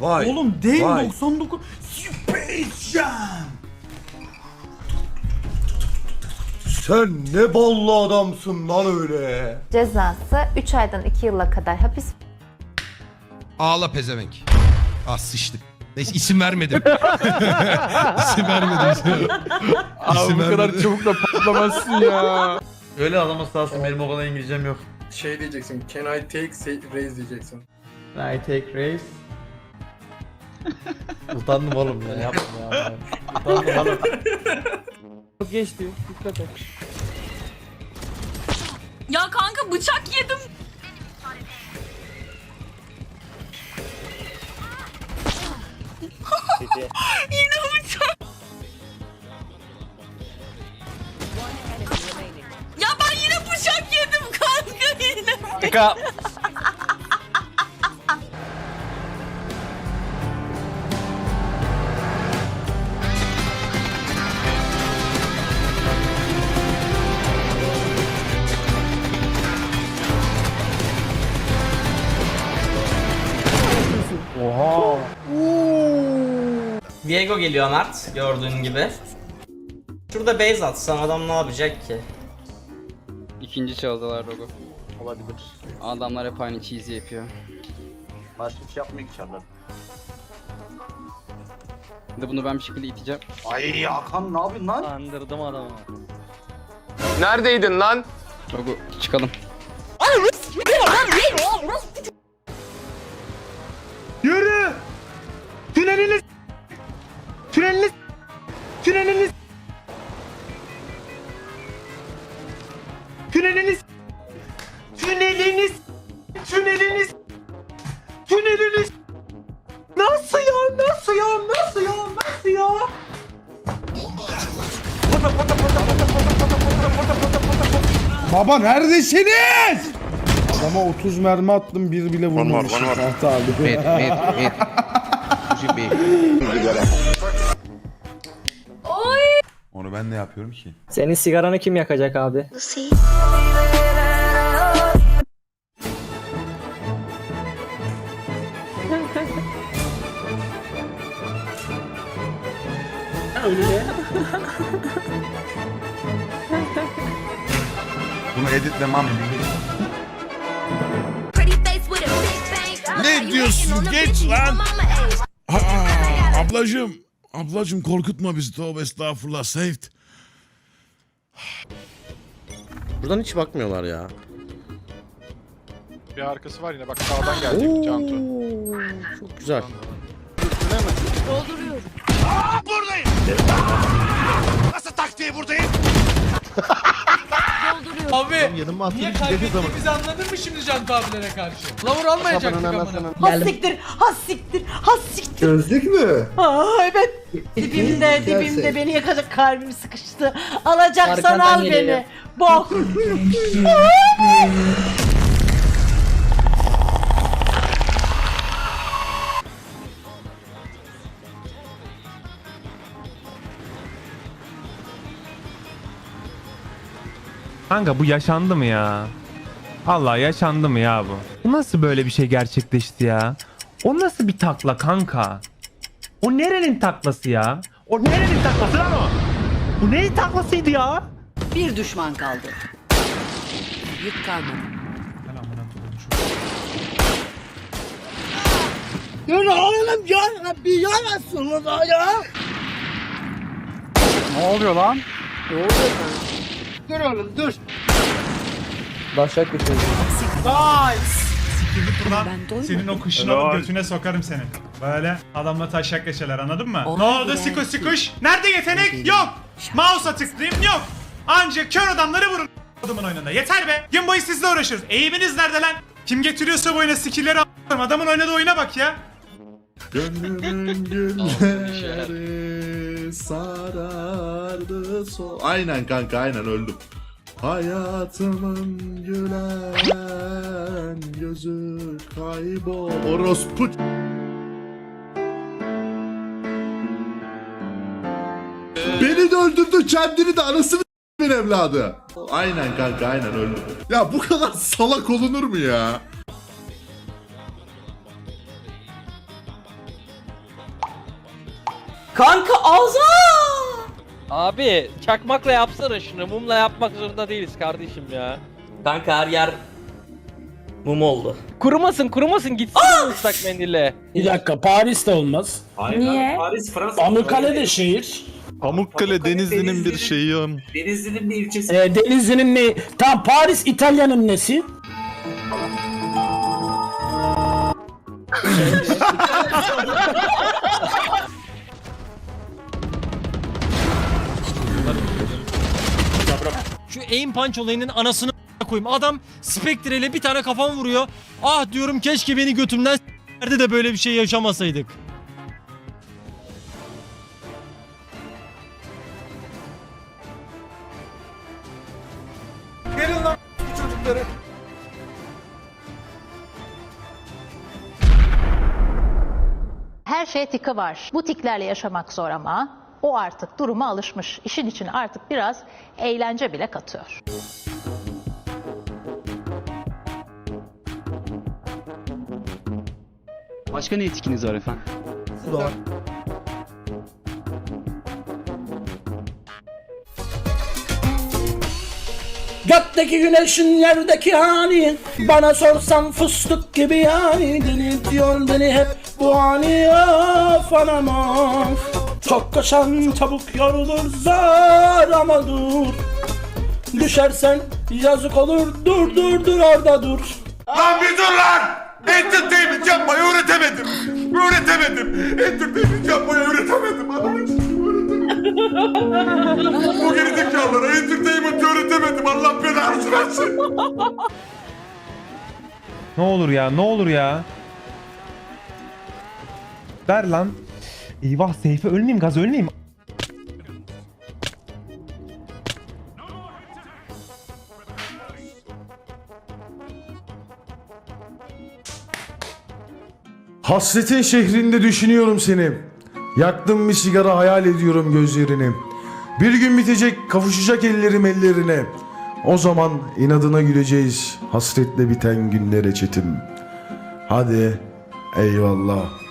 Vay. Oğlum Dame Vay. 99 Space Jam. Sen ne ballı adamsın lan öyle. Cezası 3 aydan 2 yıla kadar hapis Ağla pezevenk. Ah sıçtık. Neyse isim vermedim. isim vermedim. Abi bu kadar vermedim. çabuk da patlamazsın ya. Öyle anlaması lazım benim o kadar İngilizcem yok. Şey diyeceksin. Can I take raise diyeceksin. I take race. Utandım oğlum ya yapma ya. Utandım oğlum. Geçti. Dikkat et. Ya kanka bıçak yedim. Yine bıçak. Ya ben yine bıçak yedim kanka yine. Kanka. Diego geliyor Mert gördüğün gibi. Şurada base atsan adam ne yapacak ki? İkinci çaldılar Rogo. Olabilir. Adamlar hep aynı cheesy yapıyor. Başka bir şey yapmıyor ki çarlar. Bir de bunu ben bir şekilde iteceğim. Ay Hakan ne yapıyorsun lan? Andırdım adamı. Neredeydin lan? Rogo çıkalım. Tüneliniz. Tüneliniz. Tüneliniz. Tüneliniz. Tüneliniz. Tüneliniz. Nasıl ya? Nasıl ya? Nasıl ya? Nasıl ya? Baba neredesiniz? Adama 30 mermi attım bir bile vurmamışım. Tahta abi. Onu ben ne yapıyorum ki? Senin sigaranı kim yakacak abi? Bunu editlemem. Ne diyorsun? Geç lan. Aa, ablacım. Ablacım korkutma bizi. Tövbe estağfurullah. Saved. Buradan hiç bakmıyorlar ya. Bir arkası var yine bak sağdan gelecek Cantu. Çok güzel. Abi niye kaybettiğimizi anladın mı şimdi Can abilere karşı? Lavur almayacaktık amına. Ha siktir, ha siktir, ha siktir. Gözlük mü? Aa evet. Dibimde, dibimde beni yakacak kalbim sıkıştı. Alacaksan al beni. Bok. Kanka bu yaşandı mı ya? Allah yaşandı mı ya bu? Bu nasıl böyle bir şey gerçekleşti ya? O nasıl bir takla kanka? O nerenin taklası ya? O nerenin taklası lan o? Bu neyin taklasıydı ya? Bir düşman kaldı. Yük kalmadı. Ne oluyor lan? Başak götürdü. Senin o kuşunu götüne sokarım senin. Böyle adamla taşak geçerler anladın mı? ne oldu sikuş sikuş? Nerede yetenek? Yok. Mouse'a tıklayayım yok. Ancak kör adamları vurun adamın oyununda. Yeter be. Gün boyu sizle uğraşıyoruz. Eğiminiz nerede lan? Kim getiriyorsa bu oyuna skill'leri a**larım. Adamın oynadığı oyuna bak ya. Gönlümün gülleri sarardı so... Aynen kanka aynen öldüm. Hayatımın gülen gözü kaybol. Orospu. Beni de öldürdü kendini de anasını s**min evladı. Aynen kanka aynen öldüm. Ya bu kadar salak olunur mu ya? Kanka ağza! Abi çakmakla yapsana şunu. Mumla yapmak zorunda değiliz kardeşim ya. Kanka her yer mum oldu. Kurumasın kurumasın gitsin ıslak mendille. Bir dakika Paris de olmaz. Niye? Paris, Fransa. Pamukkale de şehir. Pamukkale Denizli'nin bir şeyi on. Denizli'nin bir ilçesi. Ee, Denizli'nin ne? Tam Paris İtalya'nın nesi? Şu aim punch olayının anasını koyayım. Adam Spectre ile bir tane kafam vuruyor. Ah diyorum keşke beni götümden s**erdi de böyle bir şey yaşamasaydık. Her şeye tika var. Bu tiklerle yaşamak zor ama o artık duruma alışmış. İşin içine artık biraz eğlence bile katıyor. Başka ne etkiniz var efendim? Gökteki güneşin yerdeki hali Bana sorsan fıstık gibi yani Delirtiyor beni hep bu ani Of anam of Çok koşan çabuk yorulur zor ama dur Düşersen yazık olur dur dur dur orada dur Lan bir dur lan! Entertainment yapmayı öğretemedim. Öğretemedim. Entertainment yapmayı öğretemedim. Anladın mı? Öğretemedim. Bu gerizekalılara entertainment öğretemedim. Allah belanı versin. Ne olur ya ne olur ya. Ver lan. Eyvah Seyfi ölmeyeyim gaz ölmeyeyim. Hasretin şehrinde düşünüyorum seni. Yaktım bir sigara hayal ediyorum gözlerini. Bir gün bitecek kavuşacak ellerim ellerine. O zaman inadına güleceğiz hasretle biten günlere çetim. Hadi eyvallah.